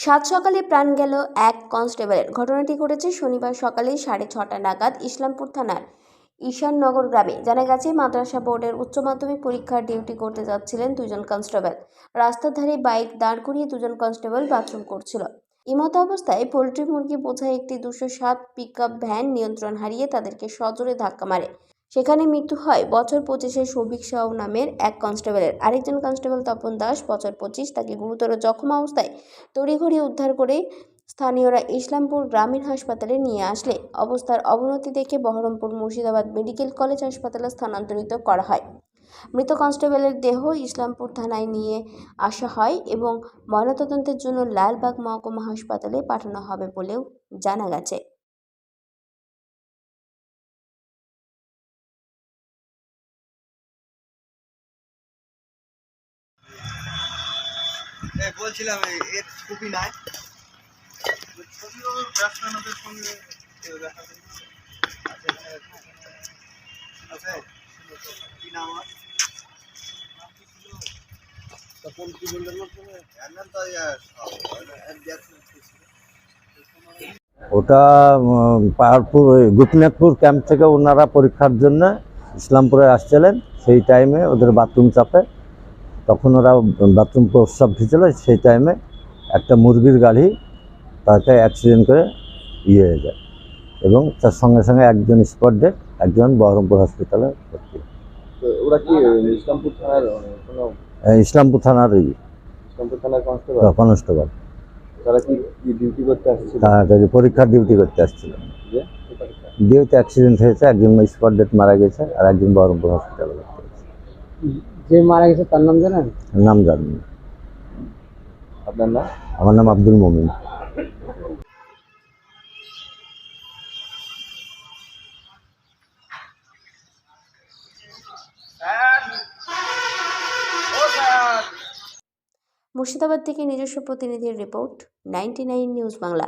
সাত সকালে প্রাণ গেল এক কনস্টেবলের। ঘটনাটি ঘটেছে শনিবার সকালে সাড়ে ছটা নাগাদ ইসলামপুর থানার ঈশাননগর গ্রামে। জানা গেছে, মাদ্রাসা বোর্ডের উচ্চ মাধ্যমিক পরীক্ষার ডিউটি করতে যাচ্ছিলেন দুজন কনস্টেবল। রাস্তার ধারে বাইক দাঁড় করিয়ে দুজন কনস্টেবল বাথরুম করছিল। ইমত অবস্থায় পোলট্রি মুরগি বোঝায় একটি দুশো সাত পিক ভ্যান নিয়ন্ত্রণ হারিয়ে তাদেরকে সজোরে ধাক্কা মারে। সেখানে মৃত্যু হয় বছর পঁচিশের সৌভিক সাউ নামের এক কনস্টেবলের। আরেকজন কনস্টেবল তপন দাস বছর পঁচিশ তাকে গুরুতর জখম অবস্থায় তড়িঘড়ি উদ্ধার করে স্থানীয়রা ইসলামপুর গ্রামীণ হাসপাতালে নিয়ে আসলে। অবস্থার অবনতি দেখে বহরমপুর মুর্শিদাবাদ মেডিকেল কলেজ হাসপাতালে স্থানান্তরিত করা হয়। মৃত কনস্টেবলের দেহ ইসলামপুর থানায় নিয়ে আসা হয় এবং ময়নাতদন্তের জন্য লালবাগ মহকুমা হাসপাতালে পাঠানো হবে বলেও জানা গেছে। বলছিলাম এর ছবি নাই। ছবিও ব্যাটসম্যানদের সঙ্গে দেখা আছে কি নাম কি বললেন batsman ছিল। ওটা পাহাড়পুর ওই গোপীনাথপুর ক্যাম্প থেকে ওনারা পরীক্ষার জন্য ইসলামপুরে আসছিলেন। সেই টাইমে ওদের বাথরুম চাপে। তখন ওরা বাথরুম প্রস্রাব ভিজছিল সেই টাইমে একটা মুরগির গাড়ি তাকে অ্যাক্সিডেন্ট করে ইয়ে হয়ে যায় এবং তার সঙ্গে সঙ্গে একজন স্পট ডেট একজন বহরমপুর হসপিটালে ভর্তি। ওরা কি ইসলামপুর থানার আহ, কোনো এই ইসলামপুর থানার ইসলামপুর থানার কনস্টেবল কনস্টেবল তারা কি কি ডিউটি করতে আসছিল? তাড়াতাড়ি পরীক্ষার ডিউটি করতে আসছিল। ডিউটি অ্যাক্সিডেন্ট হয়েছে একজন স্পট ডেট মারা গেছে আর একজন বহরমপুর হসপিটালে ভর্তি যে মারা গেছে তার নাম জানেন? নাম জানি আপনার নাম? আমার নাম আব্দুল মমিন। মুর্শিদাবাদ থেকে নিজস্ব প্রতিনিধির রিপোর্ট নাইনটি নিউজ বাংলা।